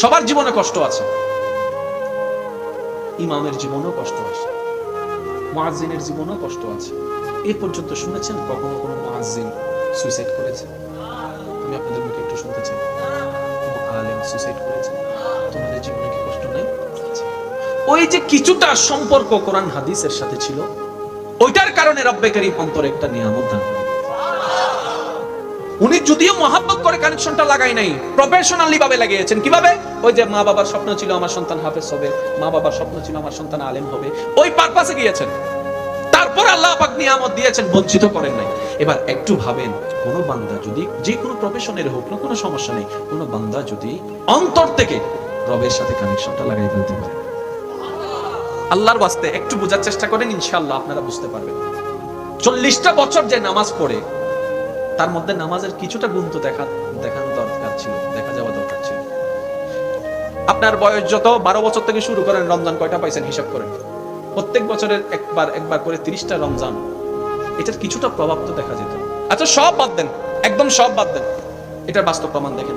সবার জীবনে কষ্ট আছে। ইমামের জীবনেও কষ্ট আছে। মুয়াজ্জিনের জীবনেও কষ্ট আছে। এই পর্যন্ত শুনেছেন কখনো কোনো মুয়াজ্জিন সুইসাইড করেছে? আমি আপনাদের মুখে একটু শুনতে চাই। সুইসাইড করেছে? তোমাদের জীবনে কি কষ্ট নেই? ওই যে কিছুটা সম্পর্ক কোরআন হাদিসের সাথে ছিল, ওইটার কারণে রব্বে করিম অন্তরে একটা নিয়ামত দান। উনি যদিও মহাব্বত করে কানেকশনটা লাগাই নাই প্রফেশনালি ভাবে লাগিয়েছেন। কীভাবে? ওই যে মা বাবার স্বপ্ন ছিল, আমার সন্তান হাফেজ হবে। মা বাবার স্বপ্ন ছিল, আমার সন্তান আলেম হবে। ওই পারপাসে গিয়েছেন। তারপর আল্লাহ পাক নিয়ামত দিয়েছেন, বঞ্চিত করেন নাই। এবার একটু ভাবেন, কোন বান্দা যদি যে কোনো প্রফেশনের হোক, না, কোনো সমস্যা নেই, কোন বান্দা যদি অন্তর থেকে রবের সাথে কানেকশনটা লাগাই ফেলতে পারে। আল্লাহর বাস্তে একটু বোঝার চেষ্টা করেন, ইনশাআল্লাহ আপনারা বুঝতে পারবেন। চল্লিশটা বছর যে নামাজ পড়ে তার মধ্যে নামাজের কিছুটা গুণ তো দেখা দেখানো দরকার ছিল দেখা যাওয়া দরকার ছিল। আপনার বয়স যত বারো বছর থেকে শুরু করেন রমজান কয়টা পাইছেন হিসাব করেন? প্রত্যেক বছরের একবার একবার করে তিরিশটা রমজান। এটার কিছুটা প্রভাব তো দেখা যেত। আচ্ছা সব বাদ দেন একদম সব বাদ দেন। এটার বাস্তব প্রমাণ দেখেন।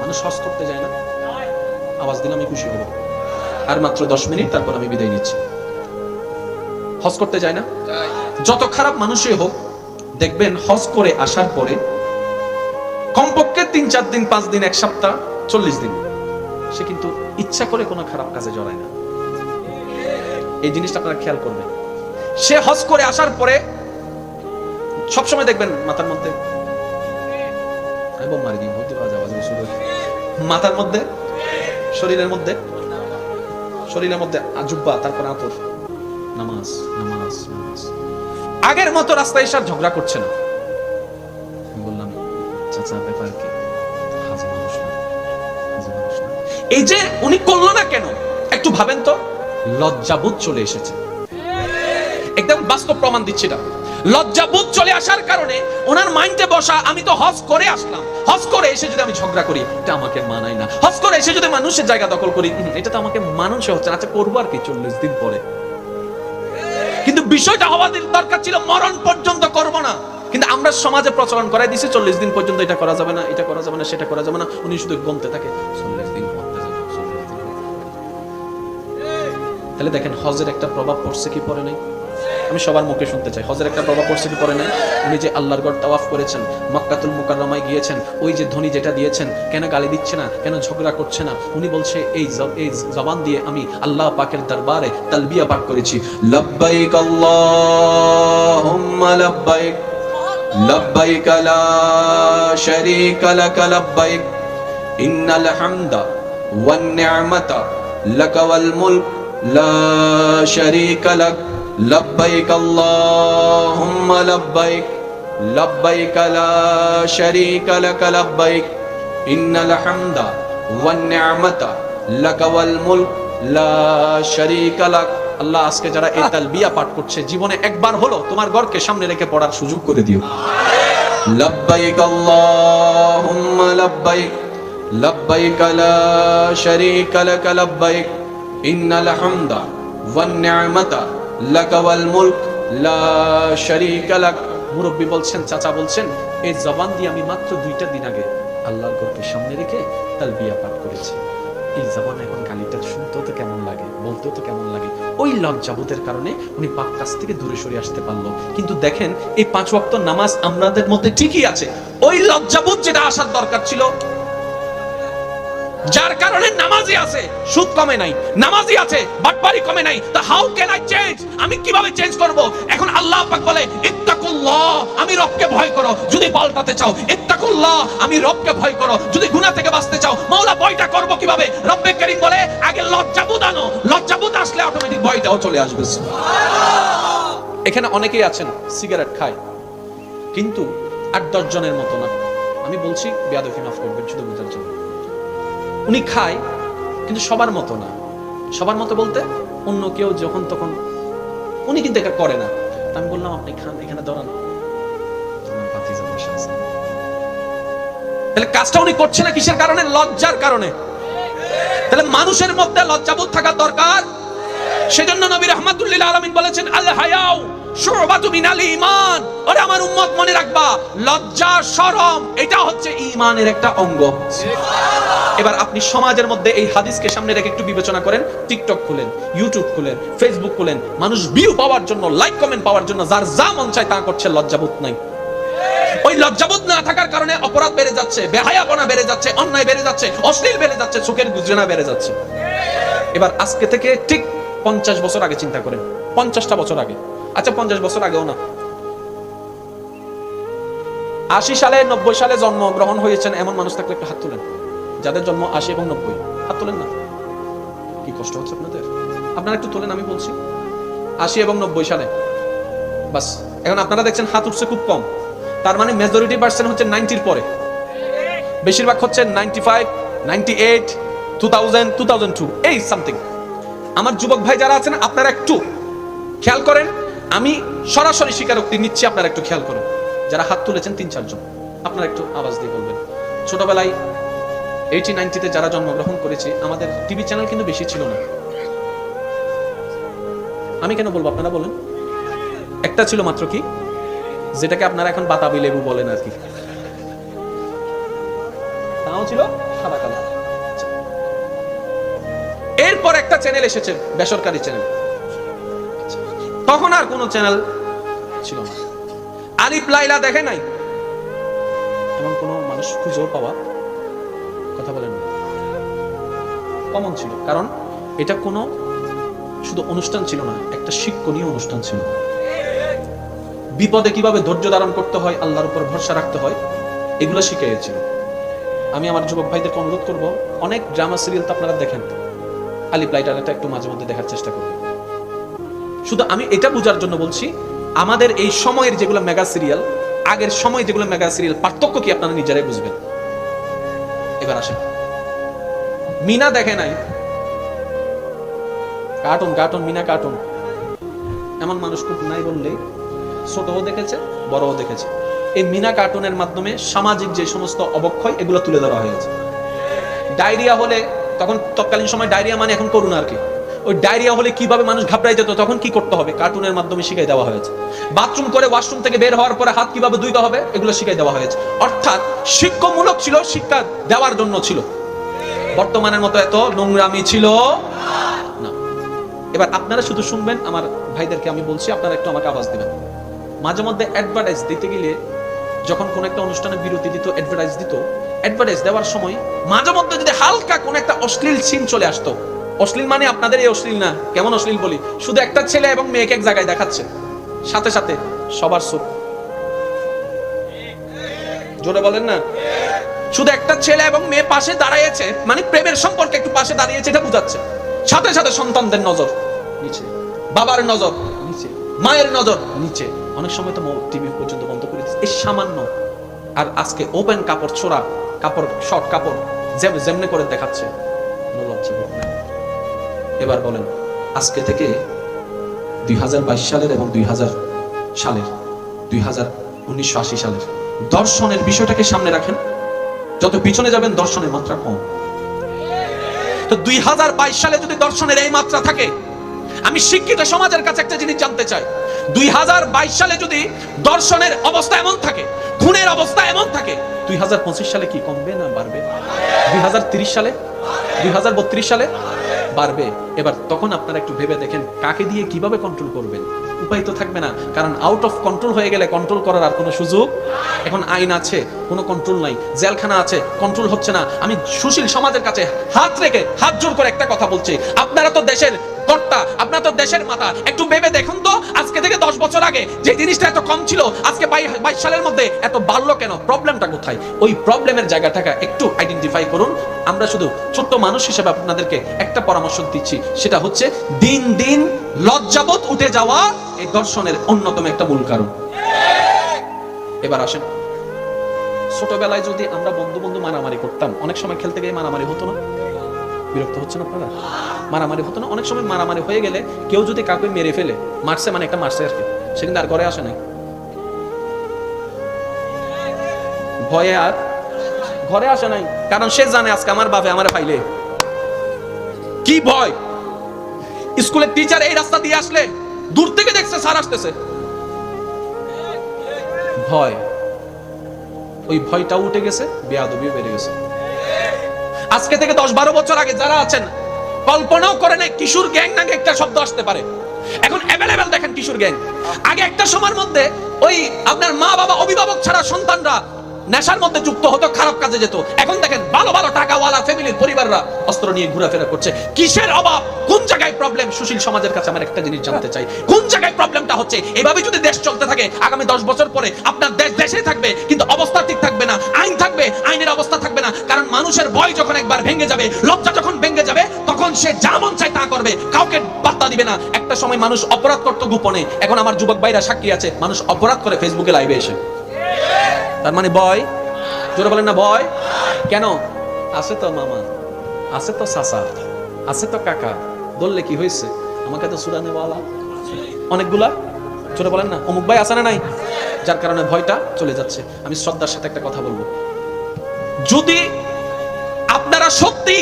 মানুষ হজ করতে যায় না। আওয়াজ দিলে আমি খুশি হব। আর মাত্র দশ মিনিট তারপর আমি বিদায় নিচ্ছি। হজ করতে যায় না? যত খারাপ মানুষই হোক দেখবেন হজ করে আসার পরে কমপক্ষে তিন, চার দিন, পাঁচ দিন, এক সপ্তাহ, চল্লিশ দিন। সে কিন্তু ইচ্ছা করে কোনো খারাপ কাজে জড়ায় না। এই জিনিসটা আপনারা খেয়াল করবেন। সে হজ করে আসার পরে সবসময় দেখবেন মাথার মধ্যে। মাথার মধ্যে, শরীরের মধ্যে শরীরের মধ্যে আজুব্বা তারপর আতর। নামাজ নামাজ নামাজ। আগের মতো রাস্তায় এসে আর ঝগড়া করছে না। বললাম, চাচা, ব্যাপার কি? না না। এই যে উনি করল না কেন? একটু ভাবেন তো। লজ্জাবোধ চলে এসেছে। একদম বাস্তব প্রমাণ দিচ্ছি এটা। লজ্জাবোধ চলে আসার কারণে ওনার মাইন্ডে বসা আমি তো হজ করে আসলাম। হজ করে এসে যদি আমি ঝগড়া করি, এটা আমাকে মানায় না। হজ করে এসে যদি মানুষের জায়গা দখল করি এটা তো আমাকে মানুষে হচ্ছে না। আচ্ছা করব আর কি চল্লিশ দিন পরে? বিষয়টা হওয়া দরকার ছিল, মরণ পর্যন্ত করব না। কিন্তু আমরা সমাজে প্রচলন করাই দিছি, চল্লিশ দিন পর্যন্ত এটা করা যাবে না, এটা করা যাবে না, সেটা করা যাবে না, উনি শুধু গমতে থাকে। চল্লিশ দিন। তাহলে দেখেন হজের একটা প্রভাব পড়ছে কি, পড়ে নাই? আমি সবার মুখে শুনতে চাই। হজের একটা প্রভাব পড়ছে কি পড়ে নাই? উনি যে আল্লাহর গড় তাওয়াফ করেছেন, মক্কাতুল মুকাররমায় গিয়েছেন, ওই যে ধ্বনি যেটা দিয়েছেন, কেন গালি দিচ্ছে না, কেন ঝগড়া করছে না? উনি বলছে, এই এই জবান দিয়ে আমি আল্লাহ পাকের দরবারে তালবিয়া পাঠ করেছি। লব্বাইক আল্লাহুম্মা লব্বাইক লব্বাইক লা শারীকা লাক লব্বাইক, ইন্নাল হামদা ওয়ান নি'মাতা লাক ওয়াল মুলক, লা শারীকা লাক লব্বাইক আল্লাহুম্মা লব্বাইক লব্বাইক লা শারীকা লাক লব্বাইক ইন্নাল হামদা ওয়ান নি'মাতা লাক ওয়াল মুলক লা শারীকা লাক আল্লাহ আজকে যারা এই তালবিয়া পাঠ করছে, জীবনে একবার হলো তোমার ঘরকে সামনে রেখে পড়ার সুযোগ করে দিও। লব্বাইক আল্লাহুম্মা লব্বাইক লব্বাইক লা শারীকা লাক লব্বাইক ইন্নাল হামদা ওয়ান নি'মাতা লাকাওয়াল মুলক, লা শারীকা লাক। বলছেন, চাচা বলছেন, এই জবান দিয়ে আমি মাত্র দুইটা দিন আগে আল্লাহর সামনে রেখে পাঠ করেছি। এই জবান এখন গালিটা শুনতেও তো কেমন লাগে, বলতেও তো কেমন লাগে। ওই লজ্জাবোধের কারণে উনি পাক কাছ থেকে দূরে সরে আসতে পারল। কিন্তু দেখেন, এই পাঁচ ওয়াক্ত নামাজ আমাদের মধ্যে ঠিকই আছে। ওই লজ্জাবোধ যেটা আসার দরকার ছিল যার কারণে নামাজি আছে, সুদ কমে নাই, নামাজি আছে, বাটপারি কমে নাই। তা হাউ ক্যান আই চেঞ্জ আমি কীভাবে চেঞ্জ করব? এখন আল্লাহ পাক বলে, ইত্তাকুল্লাহ, আমি রবকে ভয় করো। যদি পাল্টাতে চাও, ইত্তাকুল্লাহ, আমি রবকে ভয় করো। যদি গুনাহ থেকে বাঁচতে চাও, মাওলা ভয়টা করব কীভাবে? রব্বে করিম বলে, আগে লজ্জাবোধ আনো বুদ আসলে অটোমেটিক ভয়টাও চলে আসবে। সুবহানাল্লাহ। এখানে অনেকেই আছেন সিগারেট খায়। কিন্তু আট দশ জনের মতো না। আমি বলছি বেয়াদফি মাফ করবেন, শুধু বোঝার জন্য। উনি খায়, কিন্তু সবার মতো না। সবার মতো বলতে অন্য কেউ যখন তখন উনি কিন্তু এটা করে না। আমি বললাম, আপনি খান, এখানে দাঁড়ান। তাহলে কাজটা উনি করছে না কিসের কারণে? লজ্জার কারণে। তাহলে মানুষের মধ্যে লজ্জাবোধ থাকা দরকার। সেজন্য নবী রহমাতুল্লিল আলামিন বলেছেন, আল হায়াউ শুবাতু মিনাল ঈমান। ওরে আমার উম্মত মনে রাখবা, লজ্জা শরম এটা হচ্ছে ইমানের একটা অঙ্গ। এবার আপনি সমাজের মধ্যে এই হাদিসকে সামনে রেখে একটু বিবেচনা করেন টিকটক খুলেন ইউটিউব খুলেন ফেসবুক খুলেন, মানুষ ভিউ পাওয়ার জন্য লাইক কমেন্ট পাওয়ার জন্য, যার যা মন চায় তা করছে, লজ্জাবোধ নাই। ওই লজ্জাবোধ না থাকার কারণে অপরাধ বেড়ে যাচ্ছে, বেহায়াপনা বেড়ে যাচ্ছে, অন্যায় বেড়ে যাচ্ছে, অশ্লীল বেড়ে যাচ্ছে, চোখের গুজনা বেড়ে যাচ্ছে। এবার আজকে থেকে ঠিক পঞ্চাশ বছর আগে চিন্তা করেন, পঞ্চাশটা বছর আগে। আচ্ছা পঞ্চাশ বছর আগেও না। আশি সালে, নব্বই সালে জন্মগ্রহণ হয়েছেন এমন মানুষ থাকলে একটু হাত তুলেন। যাদের জন্ম আশি এবং নব্বই। হাত তুলেন না। কি কষ্ট হচ্ছে আপনাদের? আপনারা একটু তোলেন, আমি বলছি। আশি এবং নব্বই সালে। বাস, এখন আপনারা দেখছেন হাত উঠছে খুব কম। তার মানে মেজরিটি পার্সেন্ট হচ্ছে নাইনটির পরে। বেশিরভাগ হচ্ছে ninety five, ninety eight two thousand two thousand two এই সামথিং আমার যুবক ভাই যারা আছেন, আপনারা একটু খেয়াল করেন। আমি সরাসরি স্বীকারোক্তি নিচ্ছি, আপনারা একটু খেয়াল করেন। যারা হাত তুলেছেন তিন চারজন, আপনারা একটু আওয়াজ দিয়ে বলবেন। ছোটবেলায় এইটি নাইনটিতে যারা জন্মগ্রহণ করেছে, আমাদের টিভি চ্যানেল কিন্তু বেশি ছিল না। আমি কেন বলব আপনারা বলেন? একটা ছিল মাত্র কি? যেটাকে আপনারা এখন বাতাবি লেবু বলেন আর কি। তাও ছিল সাদা কালো। এরপর একটা চ্যানেল এসেছে, বেসরকারি চ্যানেল। তখন আর কোনো চ্যানেল ছিল না। আলিফ লাইলা দেখে নাই? এমন কোনো মানুষ খুঁজেও পাওয়া কথা বলেন। কমন ছিল, কারণ এটা কোনো শুধু অনুষ্ঠান ছিল না, একটা শিক্ষণীয় অনুষ্ঠান ছিল। বিপদে কীভাবে ধৈর্য ধারণ করতে হয়, আল্লাহর উপর ভরসা রাখতে হয়, এগুলো শিখিয়েছিল। আমি আমার যুবক ভাইদেরকে অনুরোধ করব, অনেক ড্রামা সিরিয়াল তো আপনারা দেখেন। আলিপ লাইটারটা একটু মাঝে মধ্যে দেখার চেষ্টা করবেন। শুধু আমি এটা বোঝার জন্য বলছি, আমাদের এই সময়ের যেগুলো মেগা সিরিয়াল আগের সময় যেগুলো মেগা সিরিয়াল পার্থক্য কি আপনারা নিজেরাই বুঝবেন? এবার আসেন মিনা দেখে নাই। Cartoon cartoon, Meena cartoon. এমন মানুষ খুব নাই বললেই ছোটও দেখেছে, বড়ও দেখেছে। এই মিনা কার্টুনের মাধ্যমে সামাজিক যে সমস্ত অবক্ষয়, এগুলো তুলে ধরা হয়েছে। ডায়রিয়া হলে তখন তৎকালীন সময় ডায়রিয়া মানে এখন করুন আর কি। ওই ডায়রিয়া হলে কীভাবে মানুষ ঘাবড়াই যেত, তখন কি করতে হবে? কার্টুনের মাধ্যমে শিখাই দেওয়া হয়েছে। বাথরুম করে ওয়াশরুম থেকে বের হওয়ার পরে হাত কীভাবে ধুইতে হবে, এগুলো শিখাই দেওয়া হয়েছে। অর্থাৎ শিক্ষামূলক ছিল, শিক্ষা দেওয়ার জন্য ছিল। বর্তমানের মতো এত নোংরামি ছিল না। এবার আপনারা শুধু শুনবেন, আমার ভাইদেরকে আমি বলছি, আপনারা একটু আমাকে আওয়াজ দেবেন। মাঝে মধ্যে অ্যাডভার্টাইজ দিতে গেলে যখন কোন একটা অনুষ্ঠানে বিরতি দিত অ্যাডভার্টাইজ দিত। অ্যাডভার্টাইজ দেওয়ার সময় মাঝে মধ্যে যদি হালকা কোন একটা অশ্লীল সিন চলে আসতো অশ্লীল মানে আপনাদের এই অশ্লীল না, কেমন অশ্লীল বলি? শুধু একটা ছেলে এবং মেয়েকে এক জায়গায় দেখাচ্ছে। সাথে সাথে সবার চোখ। জোরে বলেন না? শুধু একটা ছেলে এবং মেয়ে পাশে দাঁড়িয়েছে মানে প্রেমের সম্পর্কে একটু পাশে দাঁড়িয়েছে, এটা বুঝাচ্ছে। সাথে সাথে সন্তানদের নজর, নিচে। বাবার নজর, নিচে। মায়ের নজর, নিচে। অনেক সময় তো টিভি পর্যন্ত বন্ধ করে দিচ্ছে। এই সামান্য। আর আজকে ওপেন কাপড়, ছোড়া কাপড় শর্ট কাপড়, যেম- যেমনে করে দেখাচ্ছে। লজ্জা। এবার বলেন, আজকে থেকে দুই হাজার বাইশ সালের এবং দুই সালের দুই সালের দর্শনের বিষয়টাকে সামনে রাখেন। যত পিছনে যাবেন, দর্শনের মাত্রা কম। তো দুই সালে যদি দর্শনের এই মাত্রা থাকে, আমি শিক্ষিত সমাজের কাছে একটা জিনিস জানতে চাই। দুই হাজার বাইশ সালে যদি দর্শনের অবস্থা এমন থাকে, খুনের অবস্থা এমন থাকে, দুই হাজার পঁচিশ সালে কি কমবে না বাড়বে? দুই হাজার তিরিশ সালে? দুই হাজার বত্রিশ সালে? বাড়বে। এবার তখন আপনারা একটু ভেবে দেখেন কাকে দিয়ে কীভাবে কন্ট্রোল করবেন। উপায় তো থাকবে না, কারণ আউট অফ কন্ট্রোল হয়ে গেলে কন্ট্রোল করার আর কোনো সুযোগ? এখন আইন আছে, কোনো কন্ট্রোল নাই, জেলখানা আছে কন্ট্রোল হচ্ছে না। আমি সুশীল সমাজের কাছে হাত রেখে হাত জোর করে একটা কথা বলছি। আপনারা তো দেশের কর্তা, আপনারা তো দেশের মাথা একটু ভেবে দেখুন তো, আজকে থেকে দশ বছর আগে যে জিনিসটা এত কম ছিল, আজকে বাইশ সালের মধ্যে এত বাড়লো কেন? প্রবলেমটা কোথায়? ওই প্রবলেমের জায়গাটাকে একটু আইডেন্টিফাই করুন। আমরা শুধু ছোট্ট মানুষ হিসেবে আপনাদেরকে একটা পরামর্শ দিচ্ছি। সেটা হচ্ছে দিন দিন লজ্জাবোধ উঠে যাওয়া এই দর্শনের অন্যতম একটা মূল কারণ। এবার আসেন। ছোটবেলায় যদি আমরা বন্ধু বন্ধু মারামারি করতাম, অনেক সময় খেলতে গিয়ে মারামারি হতো না? বিরক্ত হচ্ছেন আপনারা? মারামারি হতো না? অনেক সময় মারামারি হয়ে গেলে কেউ যদি কাউকে মেরে ফেলে, মারছে মানে একটা মারছে আর কি। সে কিন্তু আর ঘরে আসে নাই। ভয়ে আর ঘরে আসে নাই। কারণ সে জানে আজকে আমার বাপে আমার পাইলে কি ভয়? স্কুলের টিচার এই রাস্তা দিয়ে আসলে দূর থেকে দেখছে, স্যার আসতেছে। ভয়। ওই ভয়টা উঠে গেছে, বেয়াদবিও বেড়ে গেছে। আজকে থেকে দশ বারো বছর আগে যারা আছেন, কল্পনাও করে নাই কিশোর গ্যাং নাকি একটা শব্দ আসতে পারে। এখন অ্যাভেলেবেল দেখেন কিশোর গ্যাং। আগে একটা সময়ের মধ্যে ওই আপনার মা বাবা অভিভাবক ছাড়া সন্তানরা নেশার মধ্যে যুক্ত হতো, খারাপ কাজে যেত। এখন দেখেন ভালো ভালো ফ্যামিলির পরিবাররা অস্ত্র নিয়ে ঘোরাফেরা করছে। কিসের অভাব? কোন জায়গায় প্রবলেম সুশীল সমাজের কাছে আমার একটা জিনিস জানতে চাই। কোন জায়গায় প্রবলেমটা হচ্ছে? এভাবে যদি দেশ চলতে থাকে, আগামী দশ বছর পরে আপনার দেশ দেশে থাকবে, কিন্তু অবস্থা ঠিক থাকবে না, আইন থাকবে, আইনের অবস্থা থাকবে না, কারণ মানুষের ভয় যখন একবার ভেঙে যাবে, লজ্জা যখন ভেঙে যাবে, তখন সে যা মন চায় তা করবে, কাউকে বার্তা দিবে না। একটা সময় মানুষ অপরাধ করতো গোপনে। এখন আমার যুবক ভাইরা সাক্ষী আছে, মানুষ অপরাধ করে ফেসবুকে লাইভে এসে। তার মানে ভয়? জোরে বলেন না ভয়? কেন? আছে তো মামা, আছে তো চাচা, আছে তো কাকা। বললে কি হয়েছে? আমাকে তো সুরানে বলা অনেকগুলা? জোরে বলেন না, অমুক ভাই আছে না নাই? যার কারণে ভয়টা চলে যাচ্ছে। আমি শ্রদ্ধার সাথে একটা কথা বলব। যদি আপনারা সত্যি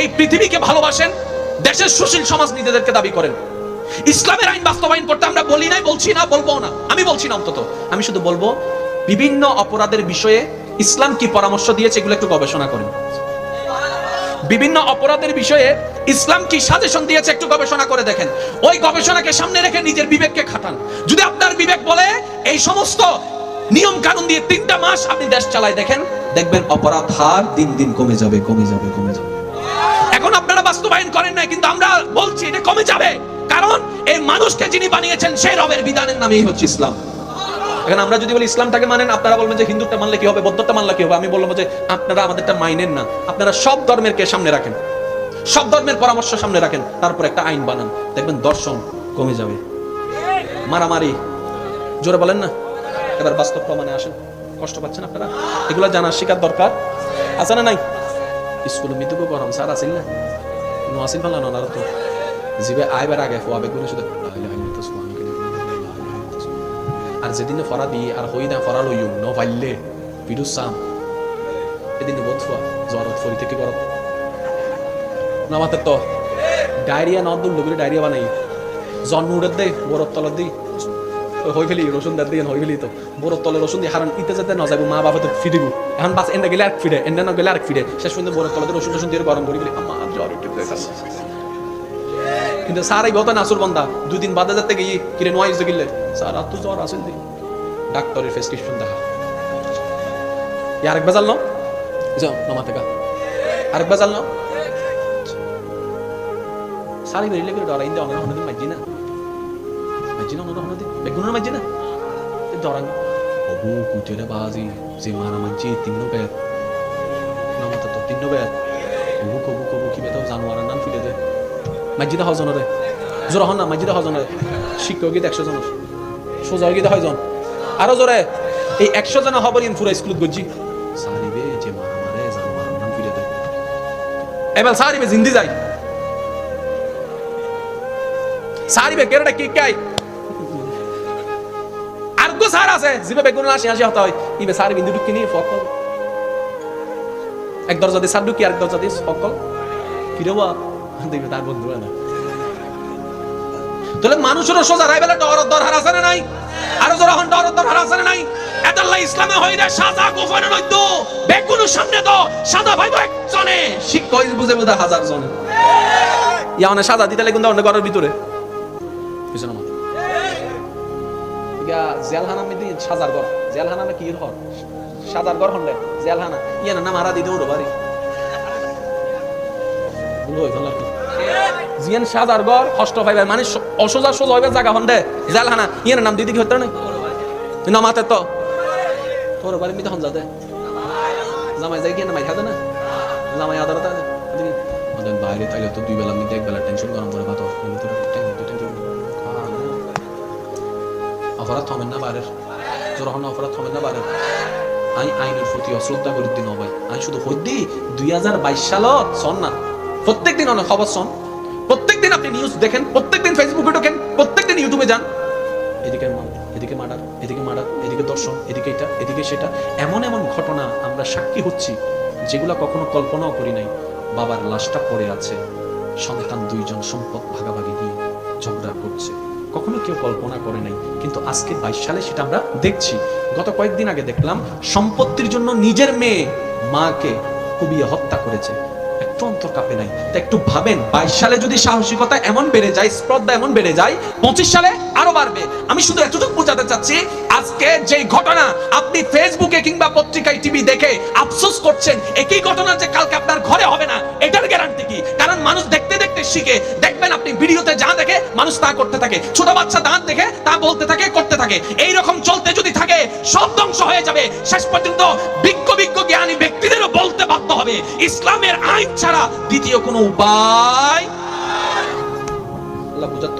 এই পৃথিবীকে ভালোবাসেন, দেশের সুশীল সমাজ নিজেদেরকে দাবি করেন। ইসলামের আইন বাস্তবায়ন করতে আমরা বলি নাই, বলছি না, বলব না। আমি বলছি না অন্তত। আমি শুধু বলব, বিভিন্ন অপরাধের বিষয়ে ইসলাম কি পরামর্শ দিয়েছে এগুলো একটু গবেষণা করেন। বিভিন্ন অপরাধের বিষয়ে ইসলাম কি সাজেশন দিয়েছে একটু গবেষণা করে দেখেন। ওই গবেষণাকে সামনে রেখে নিজের বিবেককে খাটান। যদি আপনার বিবেক বলে, এই সমস্ত নিয়ম কানুন দিয়ে তিনটা মাস আপনি দেশ চালায় দেখেন, দেখবেন অপরাধ হার দিন দিন কমে যাবে কমে যাবে কমে যাবে। এখন আপনারা বাস্তবায়ন করেন না কিন্তু আমরা বলছি এটা কমে যাবে। কারণ এই মানুষকে যিনি বানিয়েছেন, সেই রবের বিধানের নামেই হচ্ছে ইসলাম। এখন আমরা যদি বলি ইসলামটাকে মানেন আপনারা বলবেন যে হিন্দুটা মানলে কি হবে বৌদ্ধটা মানলে কি হবে আমি বলব যে আপনারা আমাদেরটা মাইনেন না আপনারা সব ধর্মের কে সামনে রাখেন সব ধর্মের পরামর্শ সামনে রাখেন তারপর একটা আইন বানান দেখবেন দর্শন কমে যাবে মারামারি জোরে বলেন না এবার বাস্তব প্রমাণে আসেন কষ্ট পাচ্ছেন আপনারা এগুলো জানার শিকার দরকার আছে না নাই স্কুলে মৃত্যুকে গরম স্যার আসিল না নো আসিল ভালো না তো জিবে আইবার আগে ফোয়াবে করে শুধু আর যেদিন ফরা দি আর হই না ফরা লইও ন পাইলে বিরু সাম। এদিন বোধ জ্বরত ফরি থেকে গরম নামাতে তো। ডায়রিয়া ন দুল করে ডায়রিয়া বানাই। জন্ম উড়ে দে, বরফ তলত দি। হই ফেলি, রসুন দাঁত দিয়ে হই ফেলি তো। বরফ তলে রসুন দিয়ে হারান, ইতে যাতে ন যাব মা বাবা তো ফিরিব এখন বাস এনে গেলে আর ফিরে, এনে না গেলে আর ফিরে। শেষ পর্যন্ত বরফ তলে রসুন রসুন দিয়ে গরম করি ফেলি। আমার জ্বর উঠে। কিন্তু স্যার, এই গত নাসুর বন্ধা দুই দিন বাদে যাতে গিয়ে কিরে নোয়া ইউজ গিলে। স্যার, আর তো জ্বর আসেন দি ডাক্তারের প্রেসক্রিপশন দেখা। আরেক বাজাল ন যাও থেকে। আরেক বাজাল ন সারি বেরিলে করে ডরাইন দে, অনেক হনদিন মাইজি না। মাইজি না, অনেক হনদিন। বেগুনের মাইজি না। ডরান অবু কুটেরে বাজি, যে মারা মানছি তিন্ন নমতা তো তিন্ন অবু, কবু। মাইজিদা হজনরে জোর হন না, মাইজিদা হজনরে শিক্ষক গীত একশো জন সোজা গীত হয় জন। আরও জোরে এই একশো জন হবার ইন পুরা স্কুলত গজি। সারিবে এবার সারিবে জিন্দি যায়। সারিবে কেরটা কি কাই আর গো সার আছে, জিবে বেগুন আসি আসি হতা হয়। ইবে সারি বিন্দু ঢুকি নিয়ে ফকল এক দরজা দিয়ে সার ঢুকি আরেক দরজা দিয়ে ফকল কি রে বা দেখবে তার বন্ধু না। তাহলে মানুষেরও সোজা রাই বেলা ডর দরহার আছে না নাই? আরও জোর হন ডর দরহার আছে না নাই? ইসলামে হই রে নইতো বেগুনের সামনে তো সাদা শিক্ষক বুঝে হাজার জনে। ইয়া অনেক সাজা দিতে লাগুন ঘরের ভিতরে। পিছনে ইয়া জেলহানা মিদি সাজার ঘর। জেলহানা না কি ঘর? সাজার ঘর হলে জেলহানা ইয়া না মারা দিতে ওর বাড়ি। জিয়ান সাজার ঘর, কষ্ট পাইবে। মানে অসোজা সোজা হইবে জায়গা হন্ডে জেলহানা ইয়ার নাম দিদি কি হতে নাই না মাতে তো। তোর বাড়ি মিতে হন জামাই যাই গিয়ে না মাই খাতে না? জামাই আদালতে আছে বাইরে তাইলে তো দুই বেলা মিতে এক বেলা টেনশন গরম করে অপরাধ না বাইরের যখন অপরাধ থমেন না বাইরের আই আইনের প্রতি অশ্রদ্ধা করি দিন আমি শুধু হইদি দুই হাজার বাইশ সালত সন না প্রত্যেক দিন অনেক খবর শোন। প্রত্যেক দিন আপনি নিউজ দেখেন প্রত্যেক দিন ফেসবুকে ঢোকেন প্রত্যেক দিন ইউটিউবে যান। এদিকে এদিকে মার্ডার এদিকে মার্ডার, এদিকে দর্শন, এদিকে এটা, এদিকে সেটা। এমন এমন ঘটনা আমরা সাক্ষী হচ্ছি, যেগুলো কখনো কল্পনাও করি নাই। বাবার লাশটা পড়ে আছে, সন্তান দুইজন সম্পদ ভাগাভাগি নিয়ে ঝগড়া করছে। কখনো কেউ কল্পনা করে নাই, কিন্তু আজকে বাইশ সালে সেটা আমরা দেখছি। গত কয়েকদিন আগে দেখলাম, সম্পত্তির জন্য নিজের মেয়ে মাকে কুবিয়ে হত্যা করেছে। একটু অন্তর নাই। তা একটু ভাবেন, বাইশ সালে যদি সাহসিকতা এমন বেড়ে যায়, স্পর্ধা এমন বেড়ে যায়, পঁচিশ সালে আরও বাড়বে। আমি শুধু এতটুকু বোঝাতে চাচ্ছি, আজকে যে ঘটনা আপনি ফেসবুকে কিংবা পত্রিকায় টিভি দেখে আফসোস করছেন, একই ঘটনা যে কালকে আপনার ঘরে হবে না, এটার গ্যারান্টি কি? কারণ মানুষ দেখতে দেখতে শিখে, দেখবেন আপনি ভিডিওতে যা দেখে, মানুষ তা করতে থাকে। ছোট বাচ্চা দাঁত দেখে, তা বলতে থাকে, করতে থাকে। এই রকম চলতে যদি থাকে, সব ধ্বংস হয়ে যাবে। শেষ পর্যন্ত বিজ্ঞ বিজ্ঞ জ্ঞানী বাধ্য হবে। ইসলামের আইন ছাড়া দ্বিতীয় কোনো উপায় আল্লাহ বুঝার